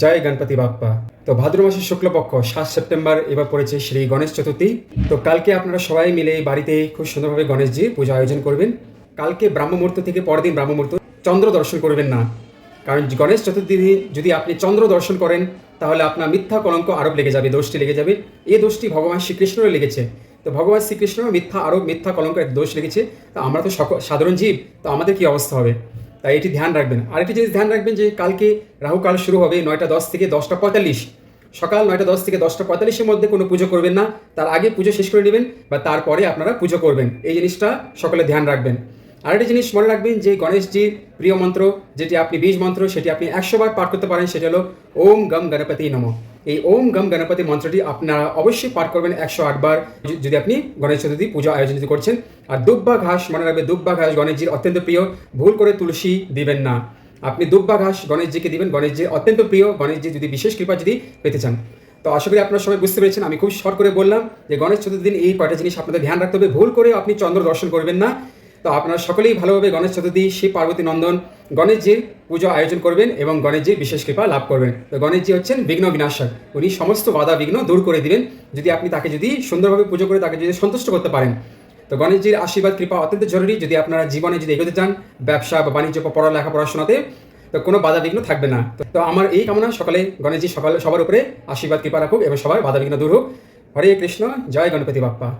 জয় গণপতি বাপ্পা। তো ভাদ্র মাসের শুক্লপক্ষ, সাত সেপ্টেম্বর এবার পড়েছে শ্রী গণেশ চতুর্থী। তো কালকে আপনারা সবাই মিলে বাড়িতে খুব সুন্দরভাবে গণেশজির পূজা আয়োজন করবেন। কালকে ব্রাহ্ম মুহূর্ত থেকে পরের দিন ব্রাহ্ম মুহূর্ত চন্দ্র দর্শন করবেন না। কারণ গণেশ চতুর্থী যদি আপনি চন্দ্র দর্শন করেন, তাহলে আপনার মিথ্যা কলঙ্ক আরোপ লেগে যাবে, দোষটি লেগে যাবে। এই দোষটি ভগবান শ্রীকৃষ্ণের লেগেছে। তো ভগবান শ্রীকৃষ্ণ মিথ্যা আরোপ, মিথ্যা কলঙ্ক এক দোষ লেগেছে। তো আমরা তো সাধারণ জীব, তো আমাদের কি অবস্থা হবে? তাই এটি ধ্যান রাখবেন। আরেকটি জিনিস ধ্যান রাখবেন যে কালকে রাহুকাল শুরু হবে নয়টা দশ থেকে দশটা পঁয়তাল্লিশ। সকাল নয়টা দশ থেকে দশটা পঁয়তাল্লিশের মধ্যে কোনো পুজো করবেন না। তার আগে পুজো শেষ করে নেবেন বা তারপরে আপনারা পুজো করবেন। এই জিনিসটা সকলে ধ্যান রাখবেন। আরেকটি জিনিস মনে রাখবেন যে গণেশজির প্রিয় মন্ত্র, যেটি আপনি বীজ মন্ত্র, সেটি আপনি একশো বার পাঠ করতে পারেন, সেটি হলো ওম গম গণপতি নম। এই ওম গম গণপতি মন্ত্রটি আপনারা অবশ্যই পাঠ করবেন একশো আটবার যদি আপনি গণেশ চতুর্থী পুজো আয়োজন করছেন, আর দুব্বা ঘাস মনে রাখবেন দুব্বা ঘাস গণেশজির অত্যন্ত প্রিয়, ভুল করে তুলসী দিবেন না। আপনি দুব্বা ঘাস গণেশজিকে দিবেন, গণেশজি অত্যন্ত প্রিয়, গণেশজি যদি বিশেষ কৃপা যদি পেতে চান। তো আশা করি আপনারা সবাই বুঝতে পেরেছেন, আমি খুব শর্ট করে বললাম যে গণেশ চতুর্থী দিন এই কয়টা জিনিস আপনাদের ধ্যান রাখতে হবে। ভুল করে আপনি চন্দ্র দর্শন করবেন না। তো আপনারা সকলেই ভালোভাবে গণেশ চতুর্থী, শিব পার্বতী নন্দন, গণেশজির পুজো আয়োজন করবেন এবং গণেশজির বিশেষ কৃপা লাভ করবেন। তো গণেশজি হচ্ছেন বিঘ্ন বিনাশক। উনি সমস্ত বাধা বিঘ্ন দূর করে দিবেন। যদি আপনি তাকে যদি সুন্দরভাবে পুজো করে তাকে যদি সন্তুষ্ট করতে পারেন। তো গণেশজির আশীর্বাদ, কৃপা অত্যন্ত জরুরি। যদি আপনারা জীবনে যদি এগোতে চান, ব্যবসা বা বাণিজ্য বা পড়ালেখা, পড়াশোনাতে, তো কোনো বাধা বিঘ্ন থাকবে না। তো- আমার এই কামনা সকালে গণেশজি সকালে, সবার উপরে আশীর্বাদ, কৃপা রাখুক এবং সবার বাধা বিঘ্ন দূর হোক। হরে কৃষ্ণ, জয় গণপতি বাপ্পা।